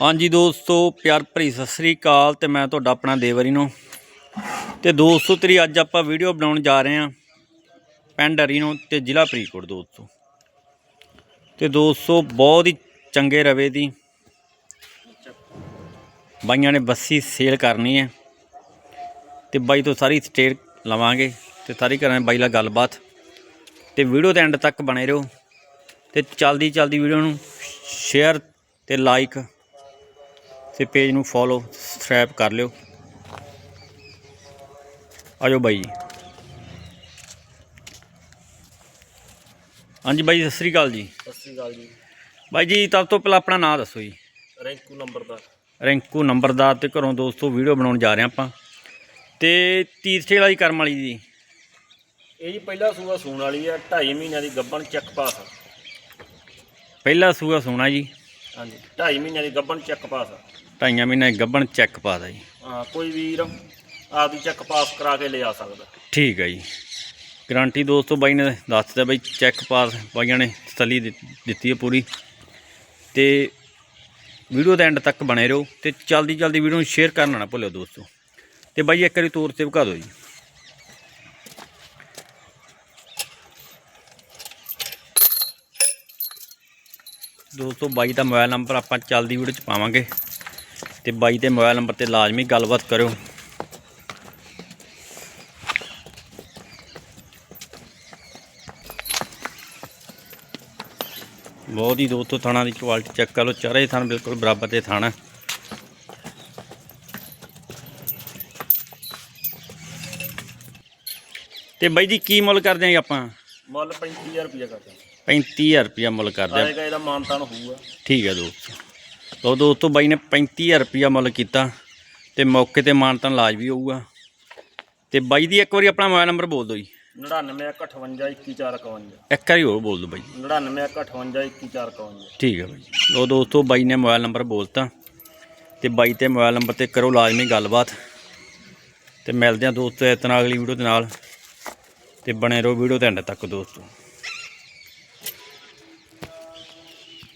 ਹਾਂਜੀ ਦੋਸਤੋ, ਪਿਆਰ ਭਰੀ ਸਤਿ ਸ੍ਰੀ ਅਕਾਲ ਤੇ ਮੈਂ ਤੁਹਾਡਾ ਆਪਣਾ ਦੇਵਰੀ ਨੂੰ। ਤੇ ਦੋਸਤੋ, ਤੇਰੀ ਅੱਜ ਆਪਾਂ ਵੀਡੀਓ ਬਣਾਉਣ ਜਾ ਰਹੇ ਹਾਂ ਪਿੰਡ ਅਰੀਨੋ ਤੇ ਜ਼ਿਲ੍ਹਾ ਫਰੀਦਕੋਟ ਦੋਸਤੋ। ਤੇ ਦੋਸਤੋ, ਬਹੁਤ ਹੀ ਚੰਗੇ ਰਵੇ ਦੀ। ਬਾਈਆਂ ਨੇ ਬੱਸੀ ਸੇਲ ਕਰਨੀ ਹੈ ਤੇ ਬਾਈ ਤੋਂ ਸਾਰੀ ਸਟੇਟ ਲਵਾਂਗੇ ਤੇ ਸਾਰੀ ਕਰਾਂਗੇ ਬਾਈ ਨਾਲ ਗੱਲਬਾਤ। ਤੇ ਵੀਡੀਓ ਦੇ ਐਂਡ ਤੱਕ ਬਣੇ ਰਹੋ ਤੇ ਚਲਦੀ ਚਲਦੀ ਵੀਡੀਓ ਨੂੰ ਸ਼ੇਅਰ ਤੇ ਲਾਈਕ ਤੇ ਪੇਜ ਨੂੰ ਫੋਲੋ ਸਬਸਕ੍ਰਾਈਬ ਕਰ ਲਿਓ। ਆਜੋ ਬਾਈ ਜੀ। ਹਾਂਜੀ ਬਾਈ ਸਤਿ ਸ੍ਰੀ ਅਕਾਲ ਜੀ। ਸਤਿ ਸ੍ਰੀ ਅਕਾਲ ਜੀ। ਬਾਈ ਜੀ ਸਭ ਤੋਂ ਪਹਿਲਾਂ ਆਪਣਾ ਨਾਮ ਦੱਸੋ ਜੀ। ਰੈਂਕੂ ਨੰਬਰ ਦਾ ਰਿੰਕੂ ਨੰਬਰਦਾਰ ਤੇ ਘਰੋਂ ਦੋਸਤੋ ਵੀਡੀਓ ਬਣਾਉਣ ਜਾ ਰਹੇ ਆਪਾਂ। ਤੇ ਤੀਰਥੇ ਵਾਲੀ ਕਰਮ ਵਾਲੀ ਜੀ। ਇਹ ਜੀ ਪਹਿਲਾ ਸੂਆ ਸੂਣ ਵਾਲੀ ਆ 2.5 ਮਹੀਨਿਆਂ ਦੀ ਗੱਬਣ ਚੱਕ ਪਾਸ। ਪਹਿਲਾ ਸੂਆ ਸੋਨਾ ਜੀ। ਹਾਂਜੀ। 2.5 ਮਹੀਨਿਆਂ ਦੀ ਗੱਬਣ ਚੱਕ ਪਾਸ ਆ। ਢਾਈਆਂ ਮਹੀਨੇ ਗੱਬਣ ਚੈੱਕ ਪਾ ਦਾ ਜੀ। ਹਾਂ ਕੋਈ ਵੀਰ ਆਪਦੀ ਚੱਕ ਪਾਸ ਕਰਾ ਕੇ ਲਿਆ ਸਕਦਾ। ਠੀਕ ਹੈ ਜੀ। ਗਾਰੰਟੀ ਦੋਸਤੋ ਬਾਈ ਨੇ ਦੱਸ ਦਿੱਤਾ ਬਾਈ ਚੈੱਕ ਪਾਸ ਬਾਈਆਂ ਨੇ ਤਸੱਲੀ ਦਿੱਤ- ਦਿੱਤੀ ਹੈ ਪੂਰੀ। ਤੇ ਵੀਡੀਓ ਦੇ ਐਂਡ ਤੱਕ ਬਣੇ ਰਹੋ ਤੇ ਜਲਦੀ ਜਲਦੀ ਵੀਡੀਓ ਨੂੰ ਸ਼ੇਅਰ ਕਰਨਾ ਨਾ ਭੁੱਲਿਓ ਦੋਸਤੋ। ਤੇ ਬਾਈ ਇੱਕ ਵਾਰੀ ਤੌਰ ਤੇ ਵਿਖਾ ਦਿਓ ਜੀ। ਦੋਸਤੋ ਬਾਈ ਦਾ ਮੋਬਾਈਲ ਨੰਬਰ ਆਪਾਂ ਚੱਲਦੀ ਵੀਡੀਓ ਚ ਪਾਵਾਂਗੇ ਤੇ ਬਾਈ ਦੇ ਮੋਬਾਈਲ ਨੰਬਰ ਤੇ ਲਾਜ਼ਮੀ ਗੱਲਬਾਤ ਕਰਿਓ। ਬਹੁਤ ਹੀ ਦੋਸਤੋ ਥਾਣਾ ਦੀ ਕੁਆਲਿਟੀ ਚੈੱਕ ਕਰ ਲਓ, ਚਾਰੇ ਥਾਣ ਬਿਲਕੁਲ ਬਰਾਬਰ ਦੇ ਥਾਣਾ ਤੇ ਬਾਈ ਜੀ, ਕੀ ਮੁੱਲ ਕਰਦੇ ਆਂ ਆਪਾਂ? ਮੁੱਲ 35000 ਰੁਪਇਆ ਕਰਦਾ 35000 ਰੁਪਇਆ ਮੁੱਲ ਕਰਦੇ ਆਂ। ਆਏਗਾ ਇਹਦਾ ਮਾਨਤਾਨ ਹੋਊਗਾ। ਠੀਕ ਹੈ ਦੋਸਤੋ। ਤੋ ਦੋਸਤੋ ਬਾਈ ਨੇ 35000 ਰੁਪਇਆ ਮੁੱਲ ਕੀਤਾ ਤੇ ਮੌਕੇ ਤੇ ਮਾਨਤਨ ਲਾਜ਼ਮੀ ਹੋਊਗਾ। ਤੇ ਬਾਈ ਦੀ ਇੱਕ ਵਾਰੀ ਆਪਣਾ ਮੋਬਾਈਲ ਨੰਬਰ ਬੋਲ ਦਿਓ ਜੀ। 9958 ਇੱਕ ਵਾਰੀ ਹੋਰ ਬੋਲ ਦਿਓ ਬਾਈ। 9958 ਠੀਕ ਹੈ ਬਾਈ। ਲੋ ਦੋਸਤੋ ਬਾਈ ਨੇ ਮੋਬਾਈਲ ਨੰਬਰ ਬੋਲਤਾ ਤੇ ਬਾਈ ਤੇ ਮੋਬਾਈਲ ਨੰਬਰ ਤੇ ਕਰੋ ਲਾਜ਼ਮੀ ਗੱਲਬਾਤ। ਤੇ ਮਿਲਦੇ ਹਾਂ ਦੋਸਤੋ ਇਤਨਾ ਅਗਲੀ ਵੀਡੀਓ ਦੇ ਨਾਲ। ਤੇ ਬਣੇ ਰਹੋ ਵੀਡੀਓ ਦੇ ਐਂਡ ਤੱਕ ਦੋਸਤੋ।